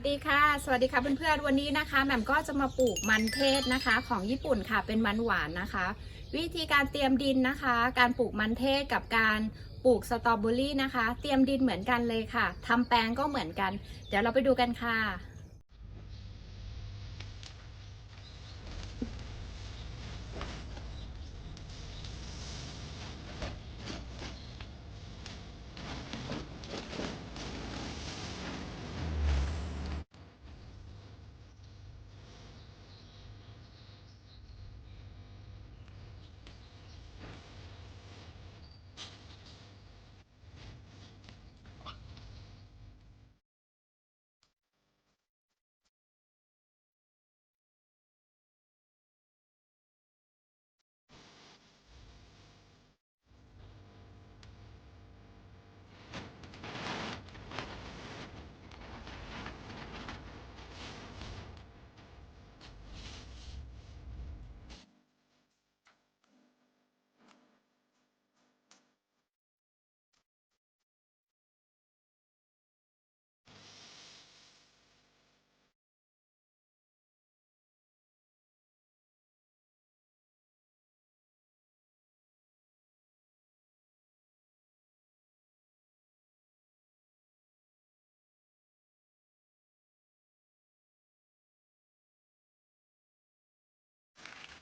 สดีค่ะ สวัสดีค่ะเพื่อนๆ วันนี้นะคะแหม่มก็จะมาปลูกมันเทศนะคะ ของญี่ปุ่นค่ะ เป็นมันหวานนะคะ วิธีการเตรียมดินนะคะ การปลูกมันเทศกับการปลูกสตรอเบอรี่นะคะ เตรียมดินเหมือนกันเลยค่ะทำแปลงก็เหมือนกัน เดี๋ยวเราไปดูกันค่ะ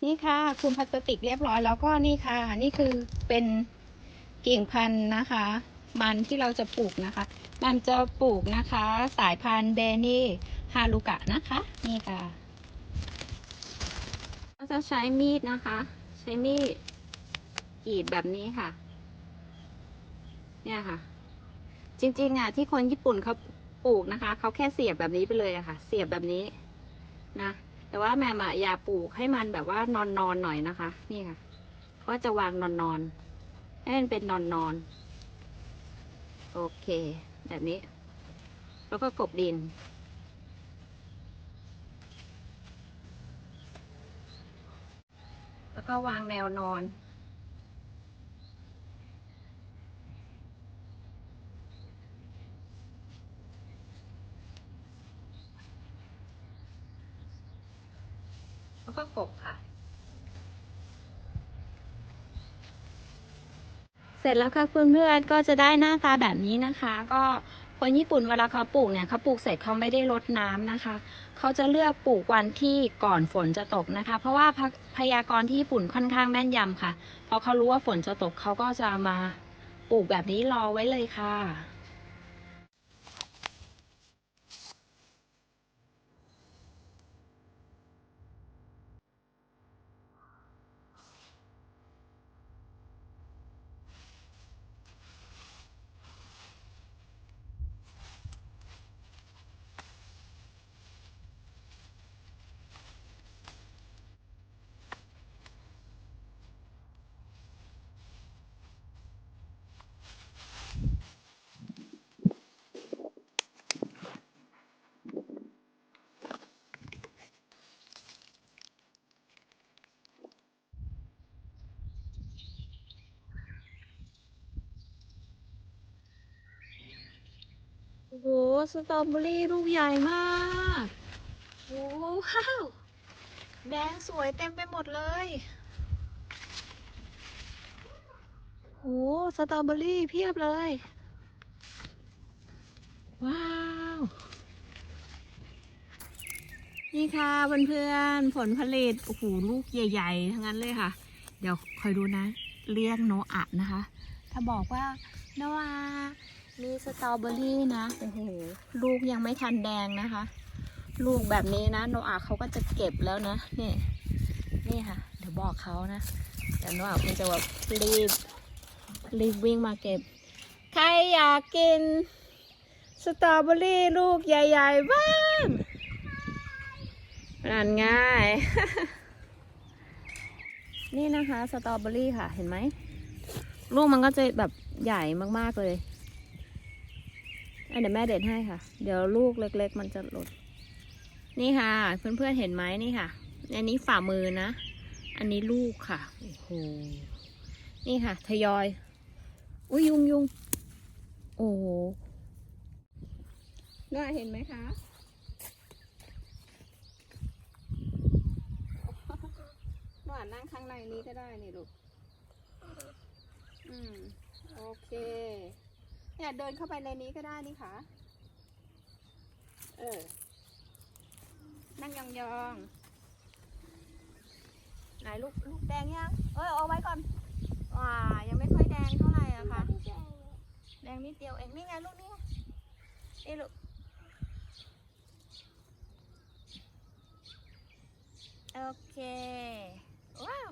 นี่ค่ะคุมพลาสติกเรียบร้อยแล้วก็นี่ค่ะ นี่คือเป็นกิ่งพันธุ์นะคะ มันที่เราจะปลูกนะคะ มันจะปลูกนะคะ สายพันธุ์เดนี่ฮารุกะนะคะ นี่ค่ะก็จะใช้มีดนะคะ ใช้มีดกรีดแบบนี้ค่ะ เนี่ยค่ะ จริงๆอะที่คนญี่ปุ่นเขาปลูกนะคะเขาแค่เสียบแบบนี้ไปเลยอะค่ะ เสียบแบบนี้นะ แต่ว่าแม่มอะอย่าปลูกให้มันแบบว่านอนนอนหน่อยนะคะ นี่ค่ะก็จะวางนอนนอนให้มันเป็นนอนนอนโอเค แบบนี้ แล้วก็กบดิน แล้วก็วางแนวนอน แล้วก็กบค่ะ เสร็จแล้วค่ะเพื่อนๆก็จะได้หน้าตาแบบนี้นะคะ ก็คนญี่ปุ่นเวลาเขาปลูกเนี่ยเขาปลูกเสร็จเขาไม่ได้รดน้ำนะคะ เขาจะเลือกปลูกวันที่ก่อนฝนจะตกนะคะ เพราะว่าพยากรณ์ที่ญี่ปุ่นค่อนข้างแม่นยำค่ะพอเขารู้ว่าฝนจะตกเขาก็จะมาปลูกแบบนี้รอไว้เลยค่ะ โอ้โห สตรอเบอรี่ลูกใหญ่มากโอ้ว้าว แดงสวยเต็มไปหมดเลยโอ้สตรอเบอรี่เพียบเลย ว้าว นี่ค่ะเพื่อนๆ ผลผลิต โอ้โห ลูกใหญ่ๆ ทั้งนั้นเลยค่ะ เดี๋ยวคอยดูนะ เรียกโนอะนะคะ ถ้าบอกว่าโนอา มีสตรอเบอรี่นะโอ้โหลูกยังไม่ทันแดงนะคะ ลูกแบบนี้นะ โนอาเขาก็จะเก็บแล้วนะนี่นี่ค่ะ เดี๋ยวบอกเขานะแต่โนอาคงจะแบบรีบรีบวิ่งมาเก็บ ใครอยากกินสตรอเบอรี่ลูกใหญ่ๆบ้างนั่นง่าย นี่นะคะสตรอเบอรี่ค่ะเห็นไหมลูกมันก็จะแบบใหญ่มากๆเลยอะ เดี๋ยวแม่เด็ดให้ค่ะ เดี๋ยวลูกเล็ก ๆ มันจะหลุด นี่ค่ะ เพื่อนๆเห็นไหมนี่ค่ะ อันนี้ฝ่ามือนะ อันนี้ลูกค่ะ โอ้โห นี่ค่ะ ทยอย อุ้ยยุงยุงโอ้โหน่าเห็นไหมคะหวานนั่งข้างในนี้ก็ได้นี่ลูก อืม โอเค เนี่ยเดินเข้าไปในนี้ก็ได้นี่ค่ะ เออ นั่งยองๆ ไหนลูกลูกแดงยังเอ้ยเอาไว้ก่อนว้ายังไม่ค่อยแดงเท่าไหร่อะค่ะ แดงนิดเดียวเองนี่ไงลูกนี่นี่ลูกโอเค ว้าว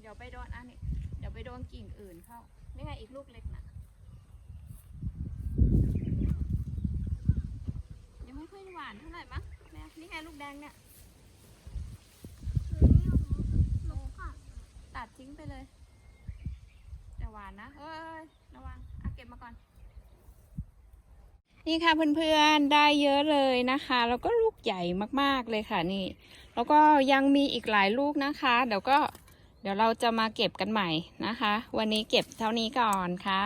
เดี๋ยวไปโดนอันนี้ เดี๋ยวไปโดนกิ่งอื่นเข้า นี่ไงอีกลูกเล็กนะยังไม่ ค่อยหวานเท่าไหร่มั้งแม่นี่ไงลูกแดงเนี่ยตัดทิ้งไปเลย แต่หวานนะเอ้ยระวังเอาเก็บมาก่อน นี่ค่ะเพื่อนๆได้เยอะเลยนะคะ แล้วก็ลูกใหญ่มากๆเลยค่ะนี่ แล้วก็ยังมีอีกหลายลูกนะคะ เดี๋ยวก็เดี๋ยวเราจะมาเก็บกันใหม่นะคะ วันนี้เก็บเท่านี้ก่อนค่ะ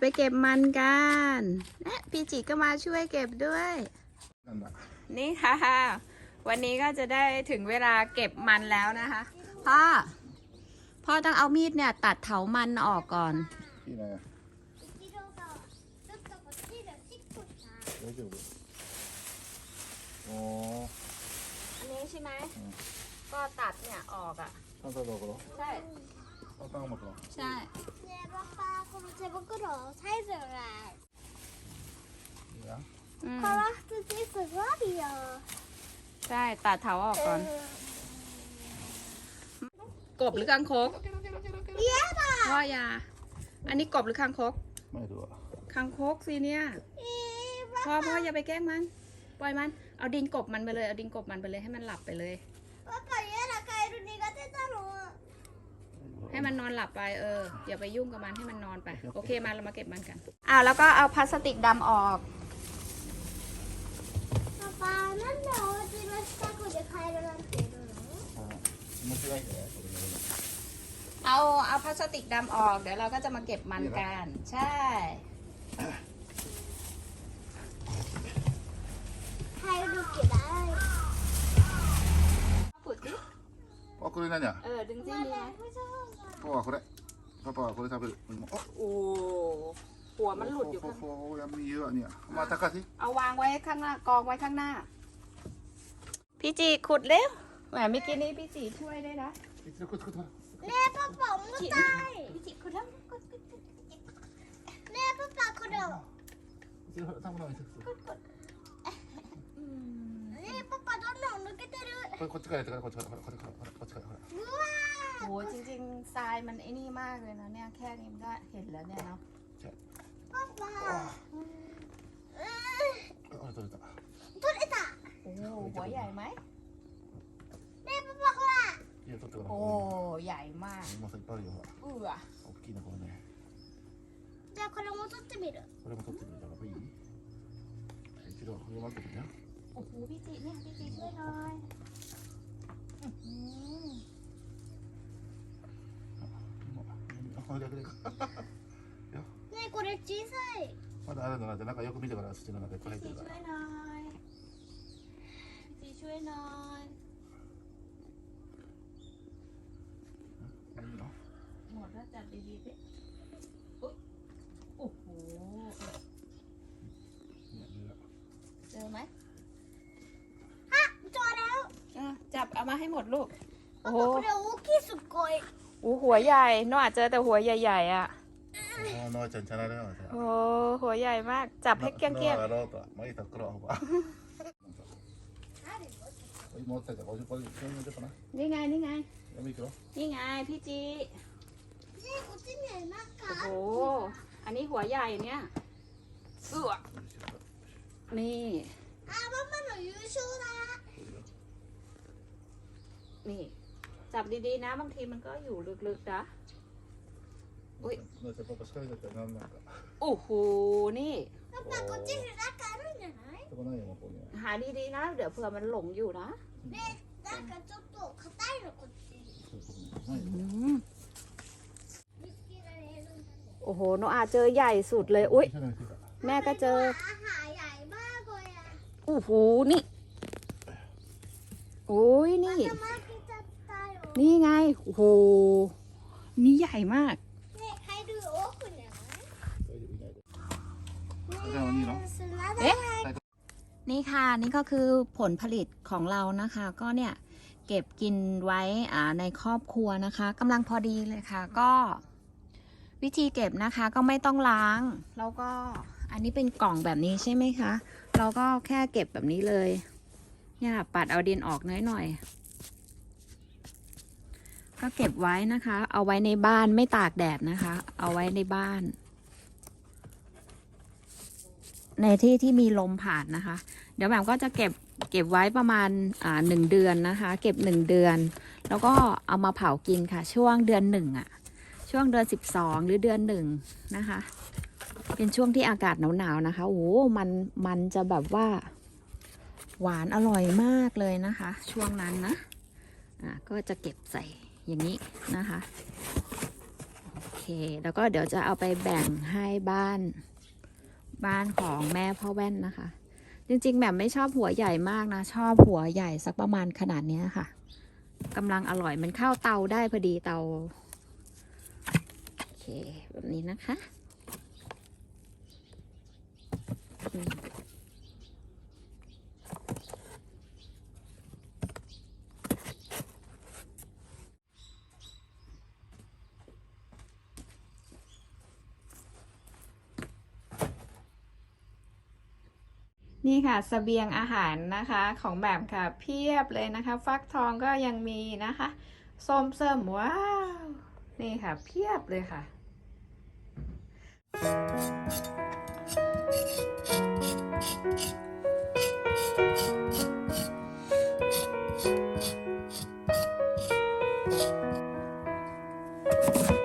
ไปเก็บมันกันและพี่จิก็มาช่วยเก็บด้วย นี่ค่ะ วันนี้ก็จะได้ถึงเวลาเก็บมันแล้วนะคะ พ่อ พ่อต้องเอามีดเนี่ย ตัดเถามันออกก่อนที่ไหนอ๋ออันนี้ใช่ไหมก็ตัดเนี่ยออกอะใช่ 빵빵 먹 어. ใช่ 제박빵 그럼 제박으로 사이즈가 얘 야. อืม코อ스찌스 소리요 ใช่ตัดเท้าออกก่อน กบหรือคางคก 얘봐 ว่ายา อันนี้กบหรือคางคก 많이 들어 와. คางคกสิเนี่ย พ่อพ่ออย่าไปแกล้งมัน ปล่อยมัน เอาดินกบมันไปเลย เอาดินกบมันไปเลยให้มันหลับไปเลยว่าไปย่าใครรุ아빠 얘랑 가이루니가 되잖아 ให้มันนอนหลับไปเออ อย่าไปยุ่งกับมันให้มันนอนไป โอเคมาเรามาเก็บมันกันอ้าวแล้วก็เอาพลาสติกดำออก パパなんでお家の近くでカエルなんているのはい気持ちがいいんだよこれやるの เอาเอาพลาสติกดำออก เดี๋ยวเราก็จะมาเก็บมันกัน ใช่ カエル嫌い ขุดสิ あ これ何や เออ ดึงสิมีไหม パパはこれパパはこれ食べるあ โอ้หัวมันหลุดอยู่ フォ ข้าง フォフォやみゆうにゃまあ高し เอาวางไว้ข้างหน้ากองไว้ข้างหน้า พี่จีขุดเร็วแหมเมื่อกี้นี้พี่จีช่วยได้นะ いつこつこつねえパパ重たい พี่จีขุดแล้ว ねえパパこれをいつ頭の上にอื 아빠가 너무 어렵게 때 려. คนเฉยคนเฉยคนเฉยคนเฉยคนเฉย 우 와. โหจริงๆทรายมันไอ้นี่มากเลยนะเนี่ยแค่นี้มันก็เห็นแล้วเนี่ยเนาะ 아 빠. 으, คนเฉย 돌이 다. โอ้โหหัวใหญ่ไหม 내 아빠 가. เยอะตัวตัโอ้ใหญ่มากมันใส่ป้ายอยู่อะเอือเอากินนะคนเนี่ย내 그런 거 쏟지 미 러. 그러면 그때 이제 막 이. 이거เ거막 그 냥. โอ้โหพี่จีเนี่ยพี่จีช่วยหน่อยอื้อหือ あこれだけでねえこれ小さいまだあるのなんて中よく見てから土の中いっぱい入ってพี่ る จี か ช่วยหน่อยพี่จีช่วยหน่อย らいいの หมดแล้วจัดดีๆสิ เอามาให้หมดลูก パ โอ้ パ โห これ大きいすっごい โอ้หัวใหญ่น้องอาจเจอแต่หัวใหญ่ๆอ่ะ あのあちゃんチャラレなのさ โอ้หัวใหญ่มาก จับให้เกลี้ยง やろうとまあいいところはあるよ持ってたから50個でそういうのかな ๆนี่ไงนี่ไง やめいくよ นี่ไงพี่จี ねえこっちになんか โอ้โห อันนี้หัวใหญ่เนี่ยเอือนี่ あママの優勝だ นี่ จับดีๆนะ บางทีมันก็อยู่ลึกๆนะ อุ๊ย どうせパパ叱りだったらなんなんか โอ้โห นี่ パパこっちになんかあるんじゃないそこないよここに หาดีๆนะ เดี๋ยวเผื่อมันหลงอยู่นะ ねえなんかちょっと硬いのこっちそういうとこに อืมโอ้โหโนอาเจอใหญ่สุดเลย อุ้ย แม่ก็เจอ อาหารใหญ่มากเลยอ่ะ โอ้โห นี่ โอ้ยนี่ จะมากินจะตายเหรอ นี่ไง โอ้โห นี่ใหญ่มากเนี่ยให้ดูโอ้คุณเนี่ย Det var ny då. สุนัขเอ๊ะ นี่ค่ะนี่ก็คือผลผลิตของเรานะคะ ก็เนี่ย เก็บกินไว้อ่าในครอบครัวนะคะกำลังพอดีเลยค่ะ ก็ วิธีเก็บนะคะก็ไม่ต้องล้าง แล้วก็อันนี้เป็นกล่องแบบนี้ใช่ไหมคะ เราก็แค่เก็บแบบนี้เลย เนี่ยค่ะปัดเอาดินออกน้อยหน่อย ก็เก็บไว้นะคะ เอาไว้ในบ้านไม่ตากแดดนะคะ เอาไว้ในบ้าน ในที่ที่มีลมผ่านนะคะ เดี๋ยวแหม่มก็จะเก็บเก็บไว้ประมาณอ่าหนึ่งเดือนนะคะ เก็บหนึ่งเดือน แล้วก็เอามาเผากินค่ะ ช่วงเดือนหนึ่งอะช่วงเดือนสิบสองหรือเดือนหนึ่งนะคะ เป็นช่วงที่อากาศหนาวๆนะคะโอ้โหมันมันจะแบบว่า หวานอร่อยมากเลยนะคะ ช่วงนั้นนะอะก็จะเก็บใส่ อย่างนี้นะคะโอเคแล้วก็เดี๋ยวจะเอาไปแบ่งให้บ้านบ้านของแม่พ่อแว่นนะคะ จริงๆแบบไม่ชอบหัวใหญ่มากนะ ชอบหัวใหญ่สักประมาณขนาดนี้ค่ะกำลังอร่อยมันเข้าเตาได้พอดีเตาโอเคแบบนี้นะคะ นี่ค่ะสเสบียงอาหารนะคะของแบบค่ะเพียบเลยนะคะ ฟักทองก็ยังมีนะคะส้มเสริมว้าว นี่ค่ะเพียบเลยค่ะว้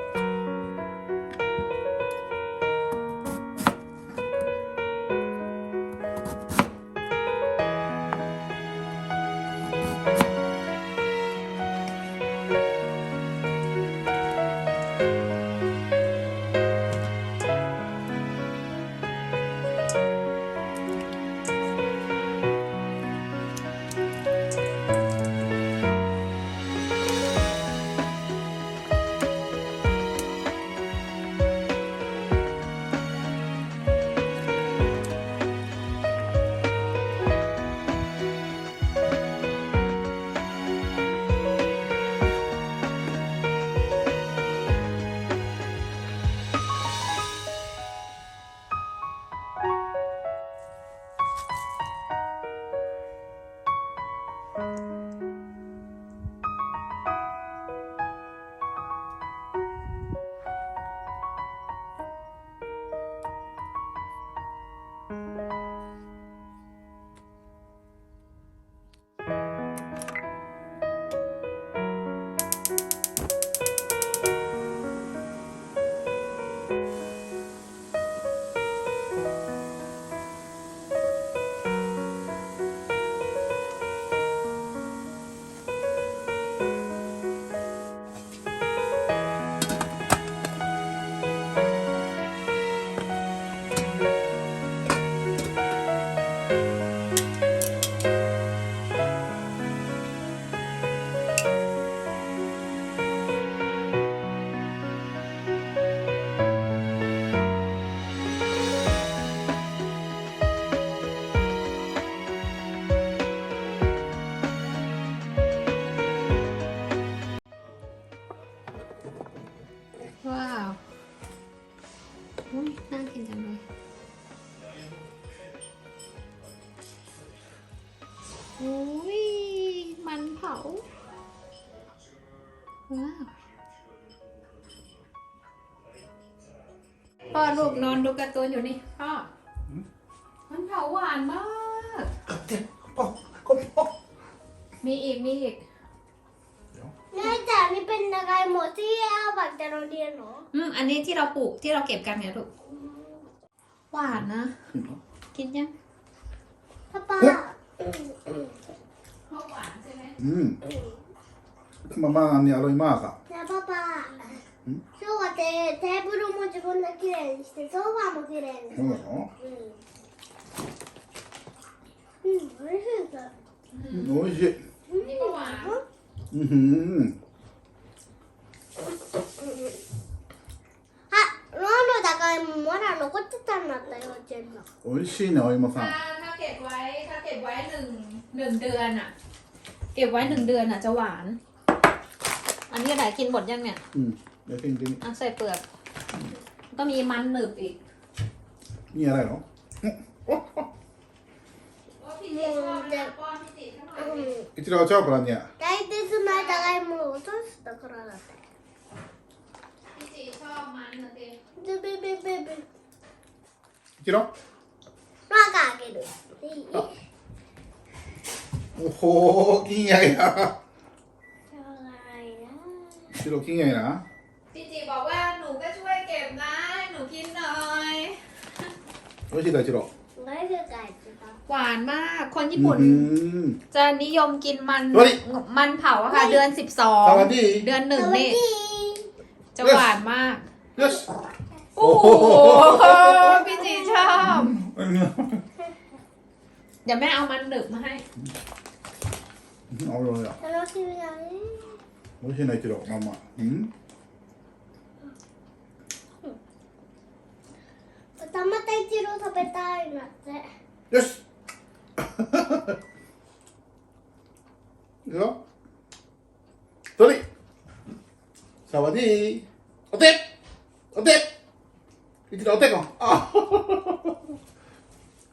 อุ้ยมันเผา ว้าวพ่อลูกนอนดูการ์ตูนอยู่นี่พ่อมันเผาหวานมาก Kom, kom på! มีอีกมีอีกแม่จ๋านี่เป็นอะไรหมดที่เอาบัตรจากโรงเรียนเหรออืมอันนี้ที่เราปลูกที่เราเก็บกันไงลูก หวานนะ กินยัง ป้าป้า อืมมาม่าอันนี้อร่อยมากอ่ะなあパパ今日はテテーブルも自分で綺麗にしてソファーも綺麗にしてうん、うん、美味しいです。しい。うん、うん、うん。 나오다가 뭐라로 꽂혔다 났다 어제 는. 옳지 너 이모 ถ้า 상. ถ้าเก็บไว้เก็บไว้หนึ่งเดือนอะ เก็บไว้หนึ่งเดือนอะจะหวาน อันนี้อะไรกินหมดยังเนี่ย 응. 몇 개인지 อะใส่เปลือกก็มีมันหนึบอีกนี่니알아ร?ว่าพี่ติชอบอะไรเนี่ยไให้หน่อยดิ 이틀하고 저 보라니 야. 나이 때서 나다가 뭐 어쩔 수. ಇರೋ กิ้งใหญ่นะชิโร่กิ้งใหญ่นะพี่จีบอกว่าหนูก็ช่วยเก็บนะ หนูกินหน่อยไม่ใช่ไก่ชิโร่หวานมาก คนญี่ปุ่น จะนิยมกินมันมันเผาค่ะ เดือนสิบสองเดือนหนึ่งนี่จะหวานมาก よし โอ้โหพี่จีชอบ เดี๋ยวแม่เอามันหนึบมาให้ あおいしい楽しみだねおいしいな一郎ママうんまたまた一郎食べたいなってよしいくよとりさわでーお手 お手一郎お手こあ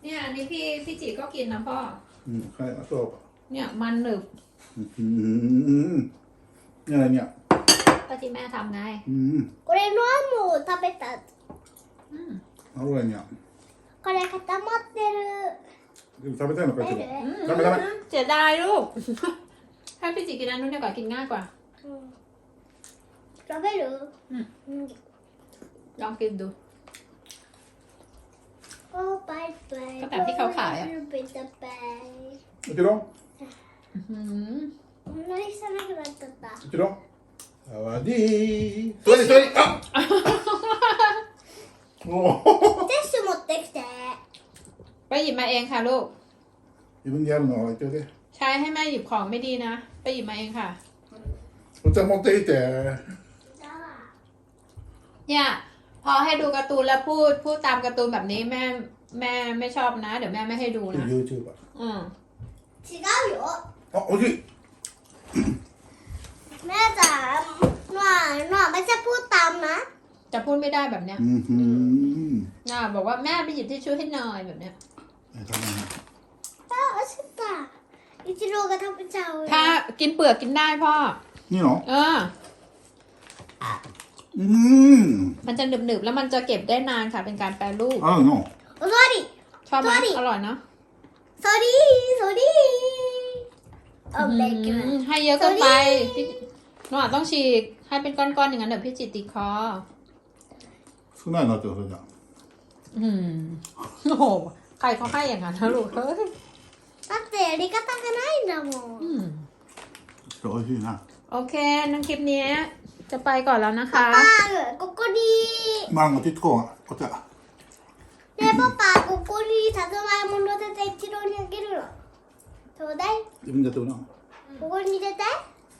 เนี่ยอันนี้พี่พี่จีก็กินนะพ่อ うんはいあそう เนี่ยมันหนึบ うんにゃらにゃ ก็ที่แม่ทำไง うん これのあんも食べた อืม あろやにゃこれ固まってるでも食べたいのか一郎食べる อืม ダメダメ เสียดายลูก ให้พี่จีกินอันนู้นดีกว่ากินง่ายกว่า うん食べるうんうん ลองกินดู โอ้ไปไปก็แบบที่เขาขายอะ ไปจะไป Tycker du om? อื้อหือ ไม่ใช่ไม่กระตันตัดตา Tycker du om? Awadi! Sorry, sorry! Ah! Åh! เจสมุดเด็กแต่ไปหยิบมาเองค่ะลูก 이분 얘는 어떻게 돼? ใช้ให้แม่หยิบของไม่ดีนะ ไปหยิบมาเองค่ะ 어째 못 되겠 대. ย่า พอให้ดูการ์ตูนแล้วพูดพูดตามการ์ตูนแบบนี้แม่แม่ไม่ชอบนะ เดี๋ยวแม่ไม่ให้ดูนะ 유튜 버. อะอืม 지가 요. 어, 어 디? 매자 누아 누아 매자 뿌땀 나. จะพูดไม่ได้แบบเนี้ย 음. น่าบอกว่าแม่ไปหยิบที่ชูให้หน่อยแบบเนี้ย 잠깐 만. 아 맛있 다. 이지로가 다 붙자 오. ถ้ากินเปลือกกินได้พ่อนี่เน니 노. เออ うん มันจะหนึบๆแล้วมันจะเก็บได้นานค่ะ เป็นการแปรรูป 合うのお座り ชอบไหม ตัวดิ อร่อยเนาะ ソリーソリー อื おべき มให้เยอะเกินไปพี่หนูอาจต้องฉีก ให้เป็นก้อนๆอย่างนั้นเดี๋ยวพี่จิตติดคอ 少ないなってそれじゃ อืมโอ้โหใครเขาให้อย่างนั้นนะลูกเฮ้ย だってやり方がないんだもん อืม ちょっと美味しいな โอเคนั่นคลิปนี้ จะไปก่อนแล้วนะคะ パパここにマンゴーティッコーがお茶ねえパパここにさつまいも乗せて一郎にあげるのちょうだい自分でやってごらんここに入れて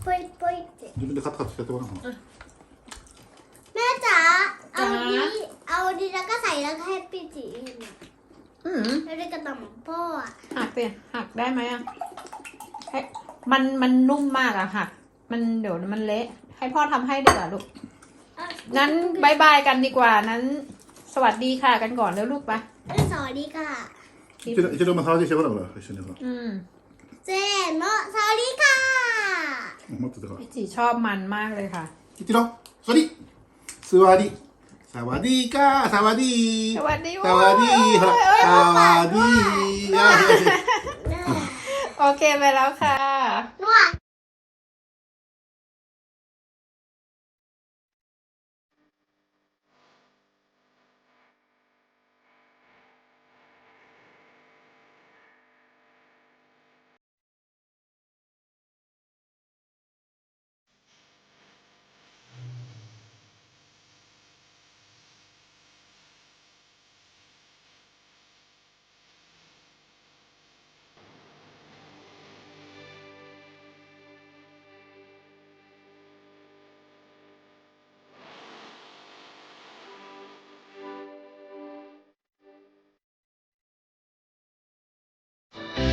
ポイポイって自分でカツカツしてやってごらんแม่จ๋าเอา จ๋า นี้เอานี้แล้วก็ใส่แล้วก็ให้พี่จี อืม ไม่ได้กระตำของพ่ออ่ะ หักเปลี่ยนหักได้ไหมอ่ะให้มันมันนุ่มมากอะหัก มันเดี๋ยวมันเละ ให้พ่อทำให้ดีกว่าลูก อ่ะ นั้นบายบายกันดีกว่านั้น สวัสดีค่ะกันก่อนแล้วลูกไป สวัสดีค่ะ 一度一度も触りしてごらんほら一緒にほら อืม เจนโนสวัสดีค่ะ 持っててほら พี่จีชอบมันมากเลยค่ะ 一度座り座りサワディーかサワディー สวัสดี サワディーほらサワディーあよし โอเคไปแล้วค่ะ